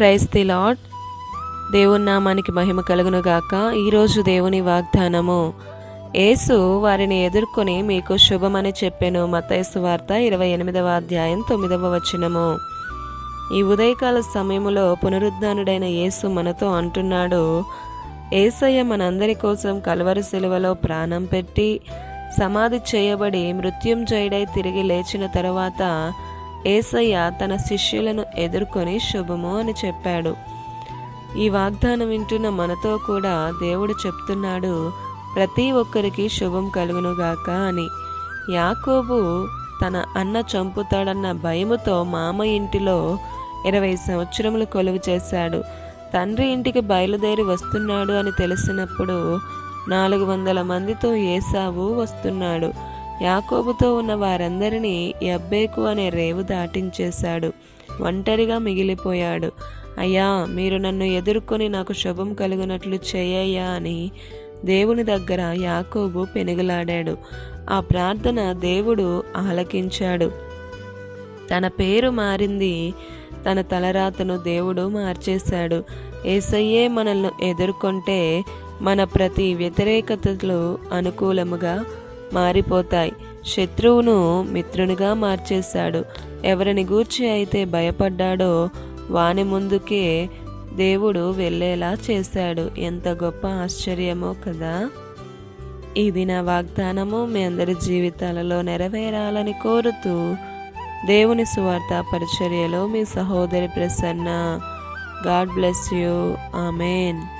Praise the lord దేవుని నామానికి మహిమ కలుగునుగాక. ఈరోజు దేవుని వాగ్దానము యేసు వారిని ఎదుర్కొని మీకు శుభమని చెప్పాను. మతైసు వార్త ఇరవై ఎనిమిదవ అధ్యాయం తొమ్మిదవ వచనము. ఈ ఉదయకాల సమయంలో పునరుద్ధానుడైన యేసు మనతో అంటున్నాడు ఏసయ్య మనందరి కోసం కలవరి శిలువలో ప్రాణం పెట్టి సమాధి చేయబడి మృత్యుంజయుడై తిరిగి లేచిన తరువాత ఏసయ్య తన శిష్యులను ఎదుర్కొని శుభము అని చెప్పాడు. ఈ వాగ్దానం వింటున్న మనతో కూడా దేవుడు చెప్తున్నాడు ప్రతి ఒక్కరికి శుభం కలుగునుగాక అని. యాకోబు తన అన్న చంపుతాడన్న భయముతో మామ ఇంటిలో ఇరవై సంవత్సరములు కొలువు చేశాడు. తండ్రి ఇంటికి బయలుదేరి వస్తున్నాడు అని తెలిసినప్పుడు నాలుగు వందల మందితో ఏసావు వస్తున్నాడు. యాకోబుతో ఉన్న వారందరినీ ఎబ్బేకు అనే రేవు దాటించేశాడు. ఒంటరిగా మిగిలిపోయాడు. అయ్యా మీరు నన్ను ఎదుర్కొని నాకు శుభం కలుగునట్లు చేయయ్యా అని దేవుని దగ్గర యాకోబు పెనుగులాడాడు. ఆ ప్రార్థన దేవుడు ఆలకించాడు. తన పేరు మారింది. తన తలరాతను దేవుడు మార్చేశాడు. ఏసయ్యే మనల్ని ఎదుర్కొంటే మన ప్రతి వ్యతిరేకతలు అనుకూలముగా మారిపోతాయి. శత్రువును మిత్రునిగా మార్చేశాడు. ఎవరిని గూర్చి అయితే భయపడ్డాడో వాని ముందుకే దేవుడు వెళ్ళేలా చేశాడు. ఎంత గొప్ప ఆశ్చర్యమో కదా! ఇది నా వాగ్దానము మీ అందరి జీవితాలలో నెరవేరాలని కోరుతూ దేవుని సువార్త పరిచర్యలో మీ సహోదరి Prasanna. God bless you. Amen.